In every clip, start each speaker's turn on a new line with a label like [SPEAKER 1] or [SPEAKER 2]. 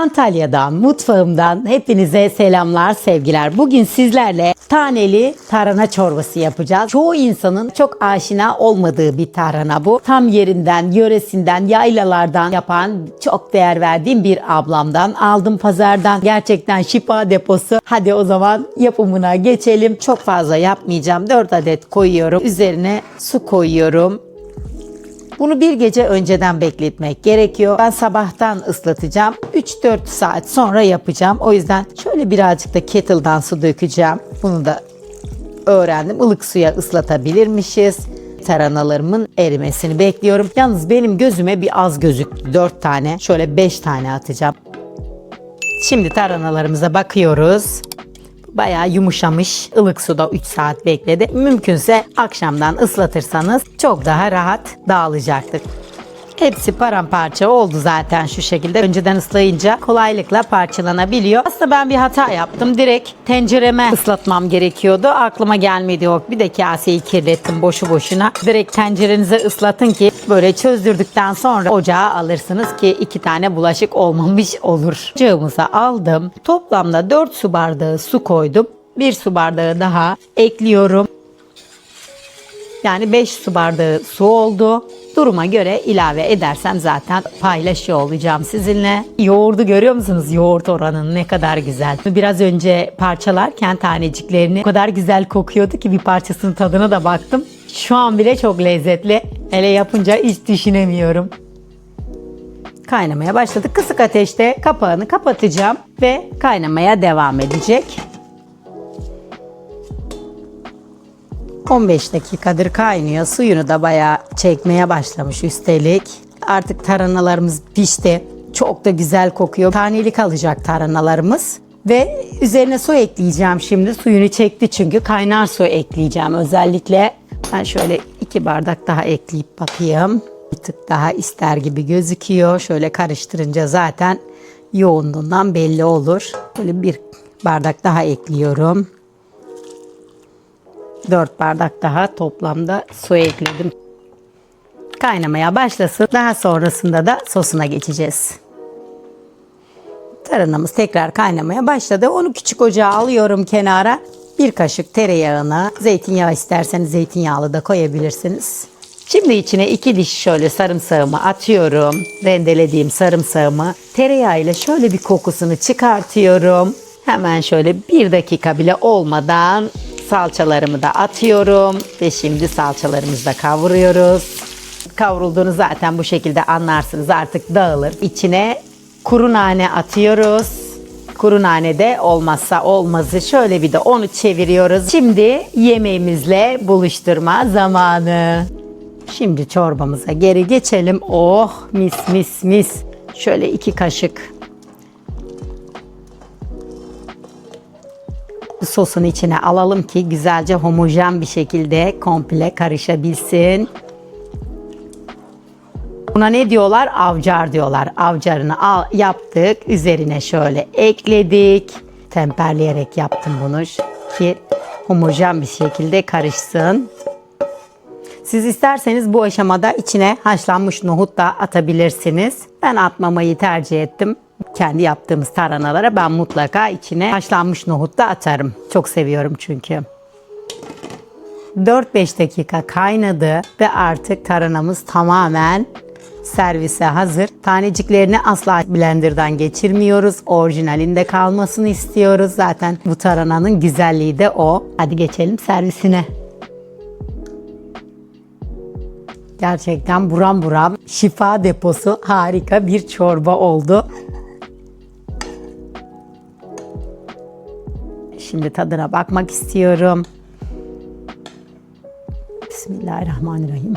[SPEAKER 1] Antalya'dan, mutfağımdan hepinize selamlar, sevgiler. Bugün sizlerle taneli tarhana çorbası yapacağız. Çoğu insanın çok aşina olmadığı bir tarhana bu. Tam yerinden, yöresinden, yaylalardan yapan çok değer verdiğim bir ablamdan aldım pazardan. Gerçekten şifa deposu. Hadi o zaman yapımına geçelim. Çok fazla yapmayacağım. 4 adet koyuyorum. Üzerine su koyuyorum. Bunu bir gece önceden bekletmek gerekiyor. Ben sabahtan ıslatacağım. 3-4 saat sonra yapacağım. O yüzden şöyle birazcık da kettle'dan su dökeceğim. Bunu da öğrendim. Ilık suya ıslatabilirmişiz. Tarhanalarımın erimesini bekliyorum. Yalnız benim gözüme bir az gözüktü. 4 tane. Şöyle 5 tane atacağım. Şimdi tarhanalarımıza bakıyoruz. Bayağı yumuşamış. ılık suda 3 saat bekledi. Mümkünse akşamdan ıslatırsanız çok daha rahat dağılacaktır. Hepsi paramparça oldu zaten şu şekilde. Önceden ıslayınca kolaylıkla parçalanabiliyor. Aslında ben bir hata yaptım. Direkt tencereme ıslatmam gerekiyordu. Aklıma gelmedi yok. Bir de kaseyi kirlettim boşu boşuna. Direkt tencerenize ıslatın ki böyle çözdürdükten sonra ocağa alırsınız ki iki tane bulaşık olmamış olur. Ocağımıza aldım. Toplamda 4 su bardağı su koydum. Bir su bardağı daha ekliyorum. Yani 5 su bardağı su oldu. Duruma göre ilave edersem zaten paylaşıyor olacağım sizinle. Yoğurdu görüyor musunuz? Yoğurt oranı ne kadar güzel. Biraz önce parçalarken taneciklerini o kadar güzel kokuyordu ki bir parçasının tadına da baktım. Şu an bile çok lezzetli. Hele yapınca hiç düşünemiyorum. Kaynamaya başladı. Kısık ateşte kapağını kapatacağım ve kaynamaya devam edecek. 15 dakikadır kaynıyor. Suyunu da bayağı çekmeye başlamış üstelik. Artık tarhanalarımız pişti. Çok da güzel kokuyor. Taneli kalacak tarhanalarımız. Ve üzerine su ekleyeceğim şimdi. Suyunu çekti çünkü kaynar su ekleyeceğim özellikle. Ben şöyle iki bardak daha ekleyip bakayım. Bir tık daha ister gibi gözüküyor. Şöyle karıştırınca zaten yoğunluğundan belli olur. Böyle bir bardak daha ekliyorum. 4 bardak daha toplamda su ekledim. Kaynamaya başlasın. Daha sonrasında da sosuna geçeceğiz. Tarhanamız tekrar kaynamaya başladı. Onu küçük ocağa alıyorum kenara. Bir kaşık tereyağını, zeytinyağı isterseniz zeytinyağlı da koyabilirsiniz. Şimdi içine iki diş şöyle sarımsağımı atıyorum. Rendelediğim sarımsağımı tereyağıyla şöyle bir kokusunu çıkartıyorum. Hemen şöyle bir dakika bile olmadan salçalarımı da atıyorum ve şimdi salçalarımızı da kavuruyoruz. Kavrulduğunu zaten bu şekilde anlarsınız artık dağılır. İçine kuru nane atıyoruz. Kuru nane de olmazsa olmazı. Şöyle bir de onu çeviriyoruz. Şimdi yemeğimizle buluşturma zamanı. Şimdi çorbamıza geri geçelim. Oh mis mis mis. Şöyle iki kaşık sosun içine alalım ki güzelce homojen bir şekilde komple karışabilsin. Buna ne diyorlar? Avcar diyorlar. Avcarını al, yaptık. Üzerine şöyle ekledik. Temperleyerek yaptım bunu ki homojen bir şekilde karışsın. Siz isterseniz bu aşamada içine haşlanmış nohut da atabilirsiniz. Ben atmamayı tercih ettim. Kendi yaptığımız tarhanalara ben mutlaka içine haşlanmış nohut da atarım. Çok seviyorum çünkü. 4-5 dakika kaynadı ve artık tarhanamız tamamen servise hazır. Taneciklerini asla blenderdan geçirmiyoruz. Orijinalinde kalmasını istiyoruz. Zaten bu tarhananın güzelliği de o. Hadi geçelim servisine. Gerçekten buram buram şifa deposu harika bir çorba oldu. Şimdi tadına bakmak istiyorum. Bismillahirrahmanirrahim.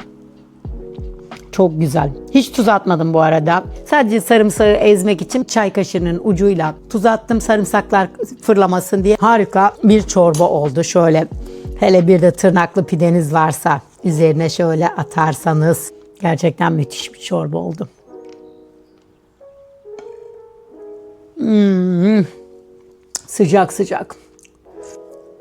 [SPEAKER 1] Çok güzel. Hiç tuz atmadım bu arada. Sadece sarımsağı ezmek için çay kaşığının ucuyla tuz attım sarımsaklar fırlamasın diye. Harika bir çorba oldu. Şöyle hele bir de tırnaklı pideniz varsa üzerine şöyle atarsanız gerçekten müthiş bir çorba oldu. Hmm. Sıcak sıcak.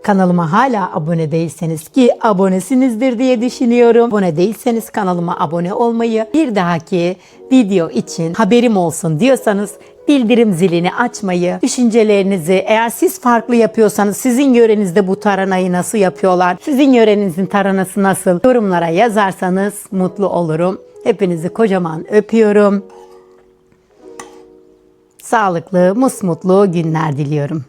[SPEAKER 1] Kanalıma hala abone değilseniz ki abonesinizdir diye düşünüyorum. Abone değilseniz kanalıma abone olmayı, bir dahaki video için haberim olsun diyorsanız bildirim zilini açmayı, düşüncelerinizi eğer siz farklı yapıyorsanız sizin yörenizde bu taranayı nasıl yapıyorlar, sizin yörenizin taranası nasıl yorumlara yazarsanız mutlu olurum. Hepinizi kocaman öpüyorum. Sağlıklı, musmutlu günler diliyorum.